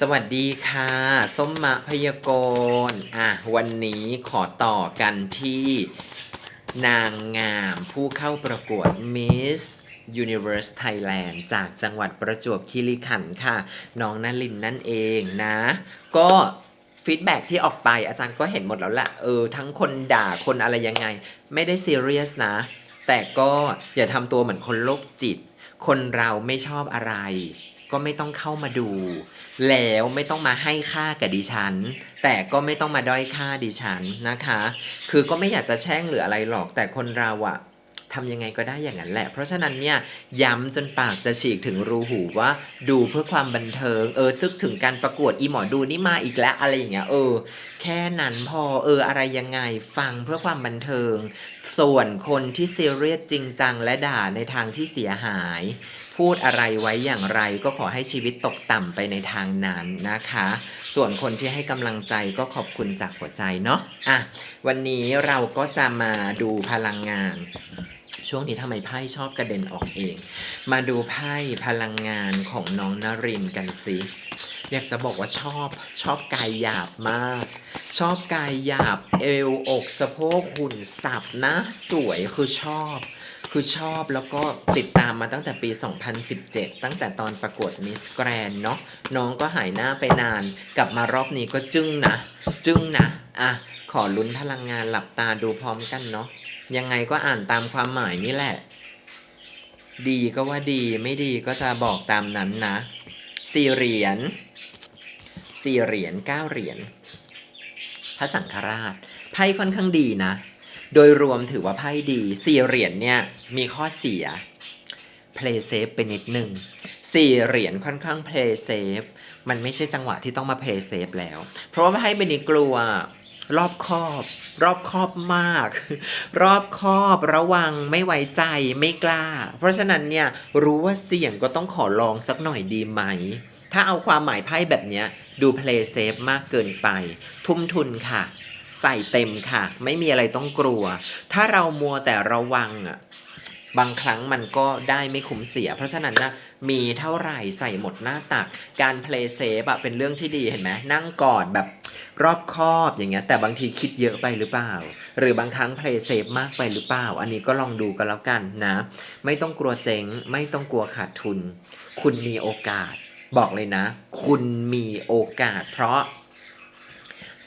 สวัสดีค่ะ ส้มมะพยากรณ์อะวันนี้ขอต่อกันที่ นางงามผู้เข้าประกวด Miss Universe Thailand จากจังหวัดประจวบคีรีขันธ์ค่ะ น้องนลินนั่นเองนะ ก็ฟีดแบ็ที่ออกไปอาจารย์ก็เห็นหมดแล้วแหละเออ ทั้งคนด่าคนอะไรยังไง ไม่ได้ซีเรียสนะ แต่ก็อย่าทำตัวเหมือนคนโรคจิต คนเราไม่ชอบอะไร ก็ไม่ต้องเข้ามาดู แล้วไม่ต้องมาให้ค่ากับดิฉัน แต่ก็ไม่ต้องมาด้อยค่าดิฉันนะคะ คือก็ไม่อยากจะแช่งหรืออะไรหรอกแต่คนเราอะ ทำยังไงก็ได้อย่างนั้นแหละ เพราะฉะนั้นเนี่ยย้ำจนปากจะฉีกถึงรูหูว่าดูเพื่อความบันเทิง เออทึกถึงการประกวดอีหมอดูนี่มาอีกแล้วอะไรอย่างเงี้ยเออ แค่นั้นพอเอออะไรยังไงฟังเพื่อความบันเทิง ส่วนคนที่ซีเรียสจริงจังและด่าในทางที่เสียหาย พูดอะไรไว้อย่างไรก็ขอให้ชีวิตตกต่ำไปในทางนั้นนะคะ ส่วนคนที่ให้กำลังใจก็ขอบคุณจากหัวใจเนาะอะวันนี้เราก็จะมาดูพลังงาน ช่วงนี้ทำไมไพ่ชอบกระเด็นออกเอง มาดูไพ่พลังงานของน้องนรินกันสิอยากจะบอกว่าชอบชอบกายหยาบมาก ชอบกายหยาบเอวอกสะโพกหุ่นสับนะ สวยคือชอบ คือชอบแล้วก็ติดตามมาตั้งแต่ปี 2017 ตั้งแต่ตอนประกวดมิสแกรนเนาะน้องก็หายหน้าไปนาน กลับมารอบนี้ก็จึ้งนะ จึ้งนะอะ อลุ้นพลังงานหลับตาดูพร้อมกันเนาะยังไงก็อ่านตามความหมายนี่แหละ ดีก็ว่าดีไม่ดีก็จะบอกตามนั้นนะสี่เหรียญสี่เหรียญเก้าเหรียญพระสังฆราชไพ่ค่อนข้างดีนะ โดยรวมถือว่าไพ่ดีสี่เหรียญเนี่ยมีข้อเสีย play safe ไปนิดหนึ่งสี่เหรียญค่อนข้าง play safe มันไม่ใช่จังหวะที่ต้องมา play safe แล้ว เพราะว่าไพ่ใบนี้กลัว รอบคอบ รอบคอบมาก รอบคอบระวังไม่ไว้ใจไม่กล้า เพราะฉะนั้นเนี่ยรู้ว่าเสี่ยงก็ต้องขอลองสักหน่อยดีไหม ถ้าเอาความหมายไพ่แบบเนี้ยดูเพลย์เซฟมากเกินไป ทุ่มทุนค่ะ ใส่เต็มค่ะ ไม่มีอะไรต้องกลัว ถ้าเรามัวแต่ระวังอะ บางครั้งมันก็ได้ไม่คุ้มเสีย เพราะฉะนั้นนะมีเท่าไหร่ใส่หมดหน้าตัก การ play safe อะเป็นเรื่องที่ดีเห็นไหมนั่งกอดแบบรอบคอบอย่างเงี้ยแต่บางทีคิดเยอะไปหรือเปล่า หรือบางครั้ง play safe มากไปหรือเปล่า อันนี้ก็ลองดูกันแล้วกันนะ ไม่ต้องกลัวเจ๊ง ไม่ต้องกลัวขาดทุน คุณมีโอกาส บอกเลยนะ คุณมีโอกาส เพราะ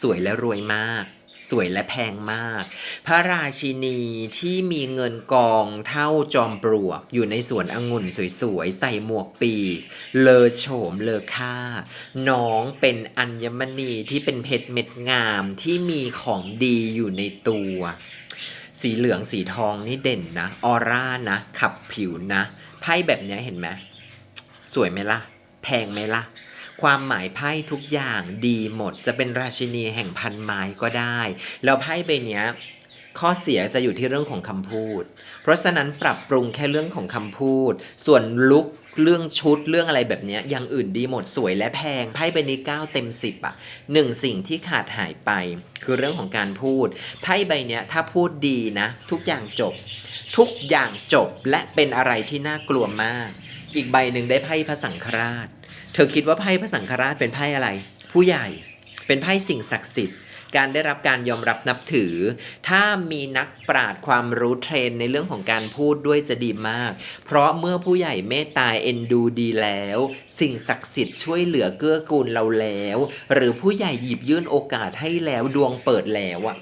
สวยและรวยมาก สวยและแพงมาก พระราชินีที่มีเงินกองเท่าจอมปลวก อยู่ในสวนองุ่นสวยๆ ใส่หมวกปีก เลอโฉมเลอค่า น้องเป็นอัญมณีที่เป็นเพชรเม็ดงามที่มีของดีอยู่ในตัว สีเหลืองสีทองนี่เด่นนะ ออร่านะ ขับผิวนะ ไพ่แบบเนี้ยเห็นไหม สวยไหมล่ะ แพงไหมล่ะ ความหมายไพ่ทุกอย่างดีหมด จะเป็นราชินีแห่งพันไม้ก็ได้ แล้วไพ่ใบเนี้ยข้อเสียจะอยู่ที่เรื่องของคำพูด เพราะฉะนั้นปรับปรุงแค่เรื่องของคำพูด ส่วนลุกเรื่องชุดเรื่องอะไรแบบนี้ยอย่างอื่นดีหมดสวยและแพงไพ่ใบนี้9เต็ม 10อะหนึ่งสิ่งที่ขาดหายไป คือเรื่องของการพูดไพ่ใบนี้ถ้าพูดดีนะ ทุกอย่างจบ ทุกอย่างจบและเป็นอะไรที่น่ากลัวมาก อีกใบหนึ่งได้ไพ่พระสังฆราช เธอคิดว่าไพ่พระสังฆราชเป็นไพ่อะไร ผู้ใหญ่เป็นไพ่สิ่งศักดิ์สิทธิ์การได้รับการยอมรับนับถือ ถ้ามีนักปราดความรู้เทรนในเรื่องของการพูดด้วยจะดีมาก เพราะเมื่อผู้ใหญ่เมตตาเอ็นดูดีแล้ว สิ่งศักดิ์สิทธิ์ช่วยเหลือเกื้อกูลเราแล้ว หรือผู้ใหญ่หยิบยื่นโอกาสให้แล้วดวงเปิดแล้วอะ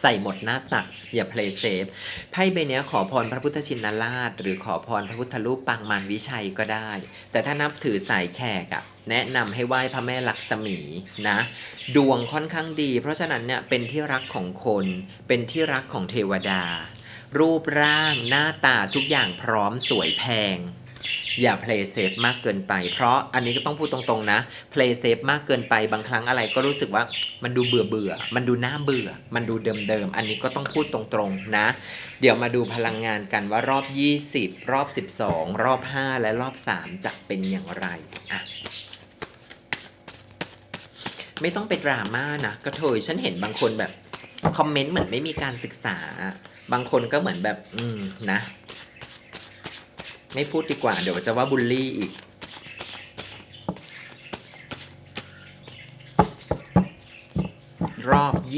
ใส่หมดหน้าตัก อย่า play safe ไพ่ใบเนี้ยขอพรพระพุทธชินราช หรือขอพรพระพุทธรูปปางมารวิชัยก็ได้ แต่ถ้านับถือสายแขกอะแนะนำให้ไหว้พระแม่ลักษมีนะ ดวงค่อนข้างดี เพราะฉะนั้นเนี่ยเป็นที่รักของคน เป็นที่รักของเทวดา รูปร่างหน้าตาทุกอย่างพร้อมสวยแพง อย่า play safe มากเกินไป เพราะอันนี้ก็ต้องพูดตรงๆนะ play safe มากเกินไปบางครั้งอะไรก็รู้สึกว่ามันดูเบื่อเบื่อ มันดูน่าเบื่อ มันดูเดิมๆ อันนี้ก็ต้องพูดตรงๆนะ เดี๋ยวมาดูพลังงานกันว่ารอบ 20 รอบ 12 รอบ 5 และรอบ 3 จะเป็นอย่างไรอะไม่ต้องไปดราม่านะกระเทยฉันเห็นบางคนแบบคอมเมนต์เหมือนไม่มีการศึกษา บางคนก็เหมือนแบบ อืมนะ ไม่พูดดีกว่า เดี๋ยวจะว่าบุลลี่อีก รอบ 20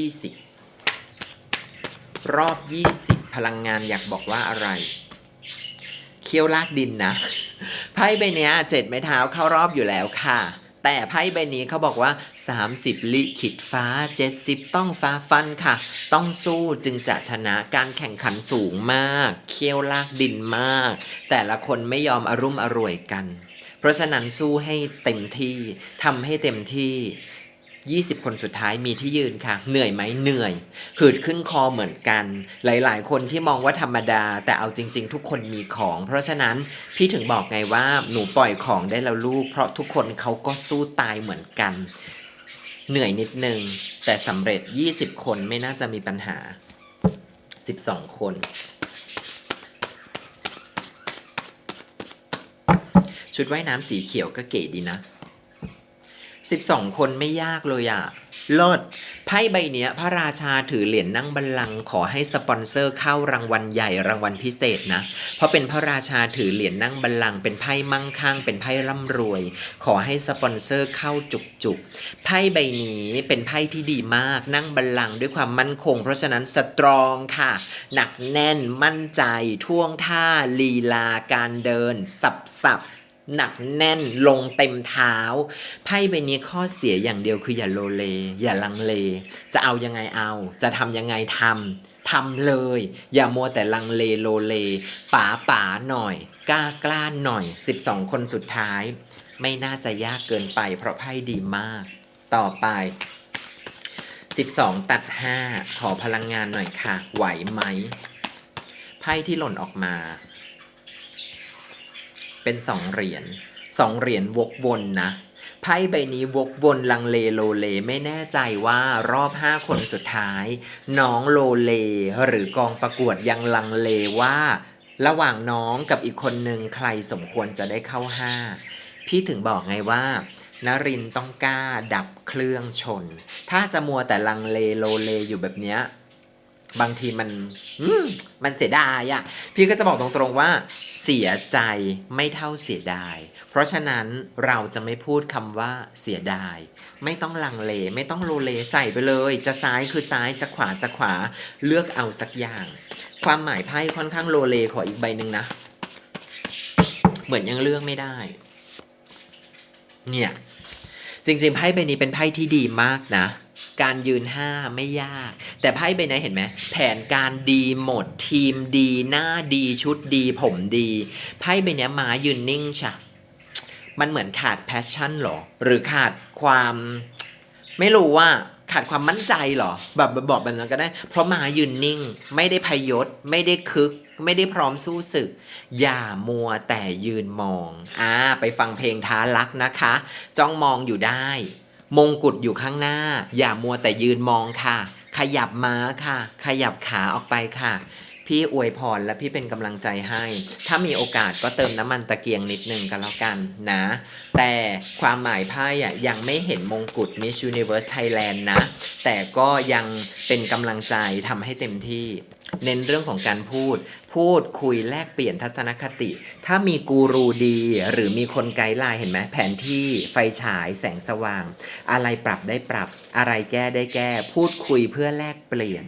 รอบ 20 พลังงานอยากบอกว่าอะไร เคี้ยวลากดินนะ ไพ่ใบเนี้ยเจ็ดไม้เท้าเข้ารอบอยู่แล้วค่ะ แต่ไพ่ใบนี้เขาบอกว่า 30 ลิขิตฟ้า 70 ต้องฟ้าฟันค่ะ ต้องสู้จึงจะชนะการแข่งขันสูงมาก เคี้ยวลากดินมาก แต่ละคนไม่ยอมอรุ่มอร่วยกัน เพราะฉะนั้นสู้ให้เต็มที่ทำให้เต็มที่ 20 คนสุดท้ายมีที่ยืนค่ะ เหนื่อยไหมเหนื่อย หืดขึ้นคอเหมือนกัน หลาย ๆ คนที่มองว่าธรรมดา แต่เอาจริง ๆ ทุกคนมีของ เพราะฉะนั้นพี่ถึงบอกไงว่าหนูปล่อยของได้แล้วลูก เพราะทุกคนเขาก็สู้ตายเหมือนกัน เหนื่อยนิดนึง แต่สำเร็จ 20 คนไม่น่าจะมีปัญหา 12 คนชุดว่ายน้ำสีเขียวก็เก๋ดีนะ 12 คนไม่ยากเลยอะเลิศไพ่ใบเนี้ย พระราชาถือเหรียญนั่งบัลลังก์ขอให้สปอนเซอร์เข้ารางวัลใหญ่รางวัลพิเศษนะ เพราะเป็นพระราชาถือเหรียญนั่งบัลลังก์เป็นไพ่มั่งคั่งเป็นไพ่ร่ำรวย ขอให้สปอนเซอร์เข้าจุกจุกไพ่ใบนี้เป็นไพ่ที่ดีมากนั่งบัลลังก์ด้วยความมั่นคง เพราะฉะนั้นสตรองค่ะ หนักแน่นมั่นใจท่วงท่าลีลาการเดิน สับสับ หนักแน่นลงเต็มเท้า ไพ่ใบนี้ข้อเสียอย่างเดียวคืออย่าโลเล อย่าลังเล จะเอายังไงเอา จะทำยังไงทำทำเลย อย่ามัวแต่ลังเลโลเลป๋าป๋าหน่อย กล้ากล้าหน่อย 12 คนสุดท้าย ไม่น่าจะยากเกินไป เพราะไพ่ดีมาก ต่อไป 12 ตัด 5 ขอพลังงานหน่อยค่ะ ไหวไหมไพ่ที่หล่นออกมา เป็นสองเหรียญสองเหรียญวกวนนะไพ่ใบนี้วกวนลังเลโลเลไม่แน่ใจว่ารอบห้าคนสุดท้าย น้องโลเล หรือกองประกวดยังลังเลว่า ระหว่างน้องกับอีกคนหนึ่งใครสมควรจะได้เข้าห้าพี่ถึงบอกไงว่านรินต้องกล้าดับเครื่องชน ถ้าจะมัวแต่ลังเลโลเลอยู่แบบเนี้ย บางทีมันมมันเสียดายอะพี่ก็จะบอกตรงๆว่า เสียใจไม่เท่าเสียดาย เพราะฉะนั้นเราจะไม่พูดคำว่าเสียดาย ไม่ต้องลังเล ไม่ต้องโลเลใส่ไปเลย จะซ้ายคือซ้ายจะขวาจะขวาเลือกเอาสักอย่าง ความหมายไพ่ค่อนข้างโลเลขออีกใบหนึ่งนะ เหมือนยังเลือกไม่ได้ เนี่ย จริงๆไพ่ใบนี้เป็นไพ่ที่ดีมากนะ การยืนห้าไม่ยาก แต่ไพ่ใบนี้เห็นไหมแผนการดีหมดทีมดี หน้าดีชุดดี ผมดีไพ่ใบนี้ม้ายืนนิ่งชะมันเหมือนขาดแพชชั่นหรอ หรือขาดความ ไม่รู้ว่าขาดความมั่นใจหรอ แบบบอกแบบนั้นก็ได้ เพราะม้ายืนนิ่ง ไม่ได้พยศไม่ได้คึก ไม่ได้พร้อมสู้ศึก อย่ามัวแต่ยืนมองอ่าไปฟังเพลงท้ารักนะคะ จ้องมองอยู่ได้ มงกุฎอยู่ข้างหน้า อย่ามัวแต่ยืนมองค่ะ ขยับม้าค่ะ ขยับขาออกไปค่ะ พี่อวยพรและพี่เป็นกำลังใจให้ ถ้ามีโอกาสก็เติมน้ำมันตะเกียงนิดนึงกันแล้วกันนะ แต่ความหมายไพ่อะยังไม่เห็นมงกุฎ Miss Universe Thailand นะ แต่ก็ยังเป็นกำลังใจทำให้เต็มที่ เน้นเรื่องของการพูด พูดคุยแลกเปลี่ยนทัศนคติ ถ้ามีกูรูดี หรือมีคนไกด์ไลน์เห็นไหมแผนที่ไฟฉายแสงสว่าง อะไรปรับได้ปรับ อะไรแก้ได้แก้ พูดคุยเพื่อแลกเปลี่ยน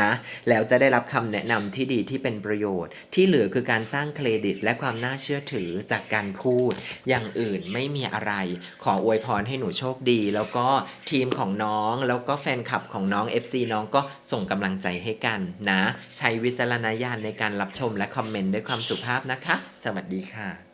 นะ แล้วจะได้รับคำแนะนำที่ดีที่เป็นประโยชน์ ที่เหลือคือการสร้างเครดิต และความน่าเชื่อถือจากการพูด อย่างอื่นไม่มีอะไร ขออวยพรให้หนูโชคดี แล้วก็ทีมของน้อง แล้วก็แฟนคลับของน้อง FC น้องก็ส่งกำลังใจให้กันนะ ใช้วิจารณญาณในการรับชมและคอมเมนต์ด้วยความสุภาพนะคะ สวัสดีค่ะ